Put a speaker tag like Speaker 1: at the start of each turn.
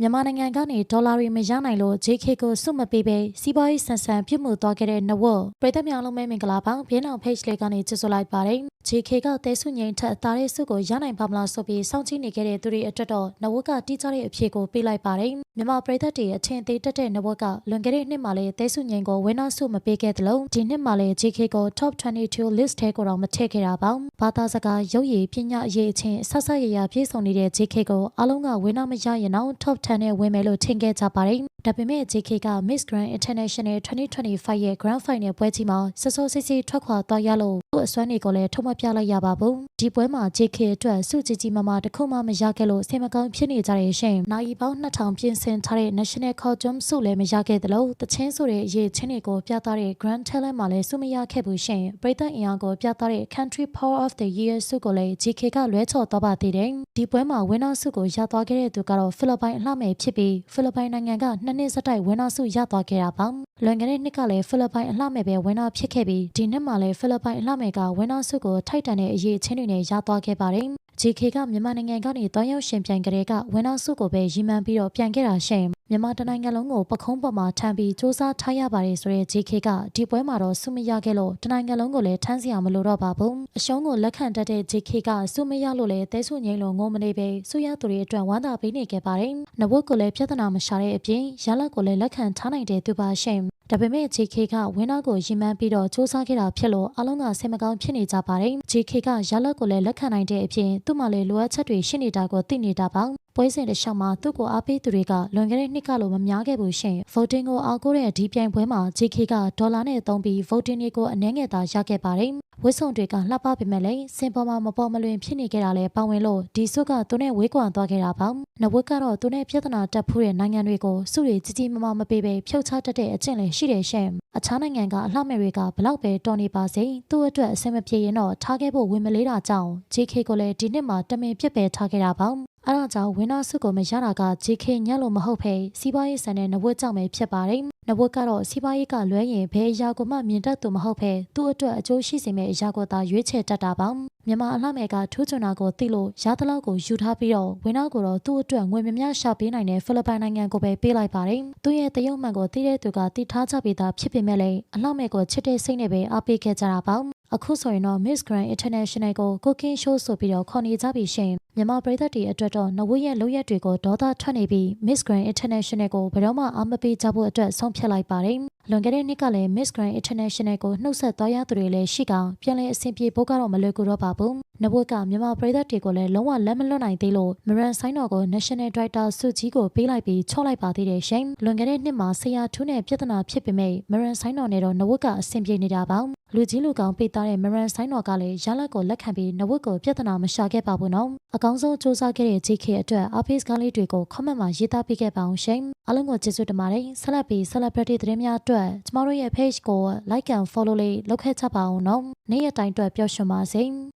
Speaker 1: မြန်မာနိုင်ငံကနေဒေါ်လာတွေမရနိုင်လို့ JK ကိုစွတ်မပေးပဲစီးပွားရေးဆန်ဆန်ပြုတ်မှုသွားခဲ့တဲ့နဝတ်ပြည်သက်များလုံးပဲမင်္ဂလာပါဘင်းအောင် page လေးကနေကြိုဆိုလိုက်ပါတယ် JK ကတဲဆုငိမ့်ထက်တားတဲ့ဆုကိုရနိုင်ပါမလားဆိုပြီးစောင့်ကြည့်နေခဲ့တဲ့သူတွေအတွက်တော့နဝတ်ကတိကျတဲ့အဖြေကိုပေးလိုက်ပါတယ်မြန်မာပြည်သက်တွေအထင်သေးတက်တဲ့နဝတ်ကလွန်ခဲ့တဲ့နှစ်မှာလည်းတဲဆုငိမ့်ကိုဝင်းနာဆုမပေးခဲ့သလိုဒီနှစ်မှာလည်း JK ကို top 22 list ထဲကိုတော့မထည့်ခဲ့တာပါဘာသာစကားရုပ်ရည်ပညာအရေးအချင်းဆက်ဆက်ရရပြည့်စုံနေတဲ့ JK ကိုအားလုံးကဝင်းနာမရရင်တော့ top 10နဲ့ဝင်မယ်လို့ထင်ခဲ့ကြပါတယ်ဒါပေမဲ့ JK က Miss Grand International 2025ရဲ့ Grand Final ပွဲကြီးမှာစစောစစ်စစ်ထွက်ခွာသွားရလို့သူ့အစွမ်းတွေကိုလည်းထုံမပြလိုက်ရပါဘူးဒီပွဲမှာ JK အတွက်စုကြည်ကြီးမမတစ်ခုမှမရခဲ့လို့ဆင်မကောင်းဖြစ်နေကြတဲ့ရှင်နိုင်ပေါင်း2000ပြင်ဆင်ထားတဲ့ National Costume စုလည်းမရခဲ့သလိုတချင်းဆိုတဲ့အရေးချင်းတွေကိုပြသတဲ့ Grand Talent မှာလည်းစုမရခဲ့ဘူးရှင်ပြည်သက်အင်အားကိုပြသတဲ့ Country Power of the Year စုကိုလည်း JK ကလွဲချော်သွားပါသေးတယ်ဒီပွဲမှာ winner စုကိုရသွားခဲ့တဲ့သူကတော့ဖိလစ်ပိုင်အလှမယ်ဖြစ်ပြီးဖိလစ်ပိုင်နိုင်ငံကနှစ်နှစ်စတိုက် winner စုရသွားခဲ့တာပါလွန်ခဲ့တဲ့နှစ်ကလည်းဖိလစ်ပိုင်အလှမယ်ပဲ winner ဖြစ်ခဲ့ပြီးဒီနှစ်မှာလည်းဖိလစ်ပိုင်အလှမယ်က winner စုကိုထိုက်တန်တဲ့အရေးချင်းတွေနဲ့ရသွားခဲ့ပါတယ် JK ကမြန်မာနိုင်ငံကနေတွားရောက်ရှင်ပြိုင်ကြတဲ့ကဝင်းနာစုကိုပဲရီမှန်းပြီးတော့ပြန်ခဲ့တာရှင် မြန်မာတနိုင်ငံလုံးကိုပခုံးပေါ်မှာထမ်းပြီးစူးစမ်းထားရပါတယ်ဆိုတဲ့ JK ကဒီပွဲမှာတော့စုမရခဲ့လို့တနိုင်ငံလုံးကိုလည်းထမ်းစရာမလိုတော့ပါဘူးအရှုံးကိုလက်ခံတတ်တဲ့ JK ကစုမရလို့လည်းတဲဆုငိမ့်လို့ငုံမနေပဲစုရသူတွေအတွက်ဝမ်းသာပေးနေခဲ့ပါတယ်နဝတ်ကိုလည်းပြဿနာမရှာတဲ့အပြင်ရလက်ကိုလည်းလက်ခံထားနိုင်တဲ့သူပါရှင်ဒါပေမဲ့ JK ကဝင်းနာကိုရီမှန်းပြီးတော့စူးစမ်းခဲ့တာဖြစ်လို့အလုံးကဆင်မကောင်းဖြစ်နေကြပါတယ် JK ကရလက်ကိုလည်းလက်ခံနိုင်တဲ့အပြင်သူ့မှာလည်းလိုအပ်ချက်တွေရှိနေတာကိုသိနေတာပါ ပွဲစဉ်တစ်လျှောက်မှာသူ့ကိုအားပေးသူတွေကလွန်ခဲ့တဲ့နှစ်ကလိုမများခဲ့ဘူးရှင် voting ကိုအားကိုးတဲ့ဒီပြိုင်ပွဲမှာ JK ကဒေါ်လာနဲ့သုံးပြီး voting တွေကိုအနှဲငယ်သာရခဲ့ပါတယ်ဝစ်ဆုံတွေကလှပပေမဲ့လည်းစင်ပေါ်မှာမပေါ်မလွင်ဖြစ်နေကြတာလည်းပါဝင်လို့ဒီစုကသူနဲ့ဝေးကွာသွားခဲ့တာပါနဝက်ကတော့သူနဲ့ပြဿနာတက်ဖူးတဲ့နိုင်ငံတွေကိုစုတွေကြီးကြီးမားမားမပေးပဲဖြုတ်ချတတ်တဲ့အကျင့်လည်းရှိတယ်ရှင်အခြားနိုင်ငံကအလှမဲ့တွေကဘလောက်ပဲတော်နေပါစေသူ့အတွက်အဆင်မပြေရင်တော့ထားခဲ့ဖို့ဝင်မလေးတာကြောင့် JK ကိုလည်းဒီနှစ်မှာတမင်ပြစ်ပယ်ထားခဲ့တာပါ အဲဒါကြောင့်ဝင်းနာစုကိုမရတာက JK ညက်လို့မဟုတ်ဖဲစီးပွားရေးဆန်တဲ့နဝက်ကြောင့်ပဲဖြစ်ပါတယ်နဝက်ကတော့စီးပွားရေးကလွဲရင်ဘယ်အရာကိုမှမြင်တတ်သူမဟုတ်ဖဲသူ့အတွက်အကျိုးရှိစေမယ့်အရာကိုသာရွေးချယ်တတ်တာပါမြန်မာအလှမဲ့ကထိုးချွန်တာကိုသိလို့ရသလောက်ကိုယူထားပြီးတော့ဝင်းနာကိုတော့သူ့အတွက်ငွေမများရှာပေးနိုင်တဲ့ဖိလစ်ပိုင်နိုင်ငံကိုပဲပေးလိုက်ပါတယ်သူ့ရဲ့တရုတ်မှန်ကိုသိတဲ့သူကသိထားကြပြီးသားဖြစ်ပေမဲ့လည်းအလှမဲ့ကိုချစ်တဲ့စိတ်နဲ့ပဲအားပေးခဲ့ကြတာပါအခုဆိုရင်တော့ Miss Grand International ကို Cooking Show ဆိုပြီးတော့ခေါ်နေကြပြီရှင် မြန်မာပြည်သက်တွေအတွက်တော့နဝရဲ့လုပ်ရက်တွေကိုဒေါသထွက်နေပြီး Miss Grand International ကိုဘယ်တော့မှအားမပေးကြဖို့အတွက်ဆုံးဖြတ်လိုက်ပါတယ်လွန်ခဲ့တဲ့နှစ်ကလည်း Miss Grand International ကိုနှုတ်ဆက်သွားရသူတွေလည်းရှိကောင်ပြန်လည်အဆင်ပြေဖို့ကတော့မလွယ်ကူတော့ပါဘူးနဝကမြန်မာပြည်သက်တွေကိုလည်းလုံးဝလက်မလွတ်နိုင်သေးလို့မရန်ဆိုင်တော်ကို National Director စုကြီးကိုပေးလိုက်ပြီးချော့လိုက်ပါသေးတယ်ရှင်လွန်ခဲ့တဲ့နှစ်မှာဆရာထူးနဲ့ပြဿနာဖြစ်ပေမဲ့မရန်ဆိုင်တော်နဲ့တော့နဝကအဆင်ပြေနေတာပါ လူကြီးလူကောင်ပေးသားတဲ့မရန်ဆိုင်တော်ကလည်းရလက်ကိုလက်ခံပြီးနဝတ်ကိုပြဿနာမရှာခဲ့ပါဘူးနော်အကောင်းဆုံးစူးစမ်းခဲ့တဲ့ JK အတွက် office ကားလေးတွေကို comment မှာရေးသားပေးခဲ့ပါအောင်ရှင်အားလုံးကိုကျေးဇူးတင်ပါတယ်ဆက်လက်ပြီး celebrity သတင်းများအတွက်ကျမတို့ရဲ့ page ကို like and follow လေးလုပ်ခဲ့ကြပါအောင်နော်နေ့ရက်တိုင်းအတွက်ပျော်ရွှင်ပါစေ